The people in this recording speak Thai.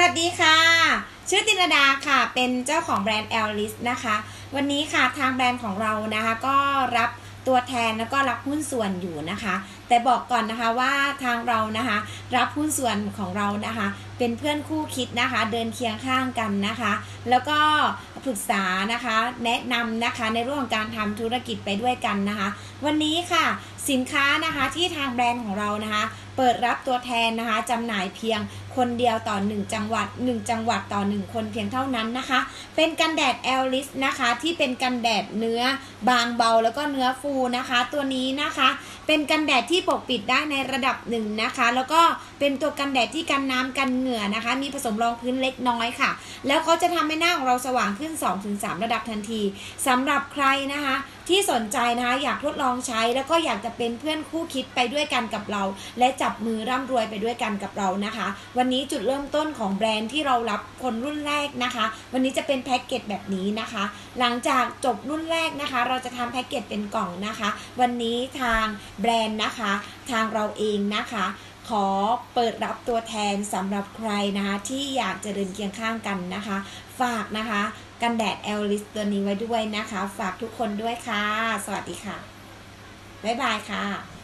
วัสดีค่ะ ชื่อตินดาค่ะ เป็นเจ้าของแบรนด์ e l l i s นะคะ วันนี้ค่ะทางแบรนด์ของเรานะคะ ก็รับตัวแทนแล้วก็รับหุ้นส่วนอยู่นะคะ แต่บอกก่อนนะคะว่าทางเรานะคะ รับหุ้นส่วนของเรานะคะ เป็นเพื่อนคู่คิดนะคะ เดินเคียงข้างกันนะคะ แล้วก็ปรึกษานะคะ แนะนำนะคะในเรื่องของการทำธุรกิจไปด้วยกันนะคะ วันนี้ค่ะสินค้านะคะที่ทางแบรนด์ของเรานะคะ เปิดรับตัวแทนนะคะจำหน่ายเพียงคนเดียวต่อ 1 จังหวัด 1 จังหวัดต่อ 1 คนเพียงเท่านั้นนะคะ เป็นกันแดดแอลลิสนะคะที่เป็นกันแดดเนื้อบางเบาแล้วก็เนื้อฟูนะคะ ตัวนี้นะคะ เป็นกันแดดที่ปกปิดได้ในระดับหนึ่งนะคะ แล้วก็เป็นตัวกันแดดที่กันน้ำกันเหงื่อนะคะ มีผสมรองพื้นเล็กน้อยค่ะ แล้วเขาจะทำให้หน้าของเราสว่างขึ้น 2-3 ระดับทันทีสำหรับใครนะคะที่สนใจนะคะอยากทดลองใช้แล้วก็อยากจะเป็นเพื่อนคู่คิดไปด้วยกันกับเรา และจะจับมือร่ำรวยไปด้วยกันกับเรานะคะ วันนี้จุดเริ่มต้นของแบรนด์ที่เรารับคนรุ่นแรกนะคะ วันนี้จะเป็นแพ็กเกจแบบนี้นะคะ หลังจากจบรุ่นแรกนะคะ เราจะทำแพ็กเกจเป็นกล่องนะคะ วันนี้ทางแบรนด์นะคะ ทางเราเองนะคะขอเปิดรับตัวแทนสำหรับใครนะคะที่อยากจะเดินเคียงข้างกันนะคะ ฝากนะคะ กันแดดแอลลิสตัวนี้ไว้ด้วยนะคะ ฝากทุกคนด้วยค่ะ สวัสดีค่ะ บ๊ายบายค่ะ